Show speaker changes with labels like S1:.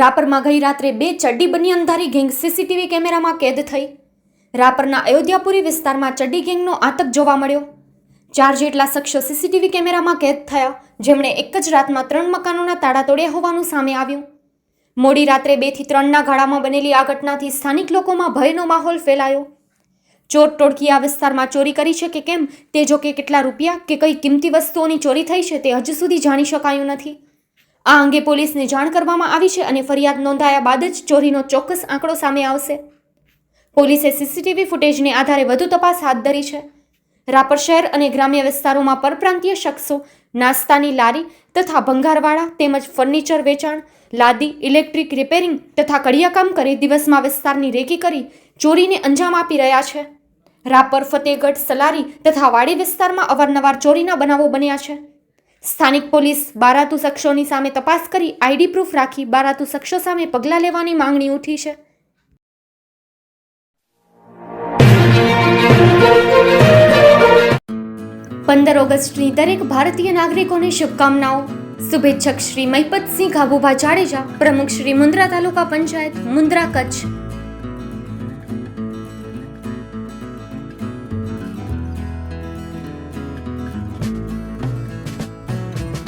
S1: રાપરમાં ગઈ રાત્રે બે ચડ્ડી બની અંધારી ગેંગ સીસીટીવી કેમેરામાં કેદ થઈ. રાપરના અયોધ્યાપુરી વિસ્તારમાં ચડ્ડી ગેંગનો આતંક જોવા મળ્યો. ચાર જેટલા શખ્સો સીસીટીવી કેમેરામાં કેદ થયા, જેમણે એક જ રાતમાં ત્રણ મકાનોના તાળા તોડ્યા હોવાનું સામે આવ્યું. મોડી રાત્રે બેથી ત્રણના ગાળામાં બનેલી આ ઘટનાથી સ્થાનિક લોકોમાં ભયનો માહોલ ફેલાયો. ચોર ટોળકી આ વિસ્તારમાં ચોરી કરી છે કે કેમ? તે જો કે કેટલા રૂપિયા કે કઈ કિંમતી વસ્તુઓની ચોરી થઈ છે તે હજુ સુધી જાણી શકાયું નથી. આ અંગે પોલીસને જાણ કરવામાં આવી છે અને ફરિયાદ નોંધાયા બાદ જ ચોરીનો ચોક્કસ આંકડો સામે આવશે. પોલીસે સીસીટીવી ફૂટેજને આધારે વધુ તપાસ હાથ ધરી છે. રાપર શહેર અને ગ્રામ્ય વિસ્તારોમાં પરપ્રાંતીય શખ્સો નાસ્તાની લારી તથા ભંગારવાળા તેમજ ફર્નિચર વેચાણ, લાદી, ઇલેક્ટ્રિક રિપેરિંગ તથા કડિયાકામ કરી દિવસમાં વિસ્તારની રેકી કરી ચોરીને અંજામ આપી રહ્યા છે. રાપર ફતેહગઢ સલારી તથા વાડી વિસ્તારમાં અવારનવાર ચોરીના બનાવો બન્યા છે. સ્થાનિક પોલીસ બારાતુ શખ્સોની સામે તપાસ કરી આઈડી પ્રૂફ રાખી બારાતુ શખ્સો સામે પગલાં લેવાની માંગણી ઉઠી છે. પંદર ઓગસ્ટની દરેક ભારતીય નાગરિકોને શુભકામનાઓ. શુભેચ્છક શ્રી મહિપતસિંહ ગાભુભા જાડેજા, પ્રમુખ શ્રી મુન્દ્રા તાલુકા પંચાયત, મુન્દ્રા કચ્છ.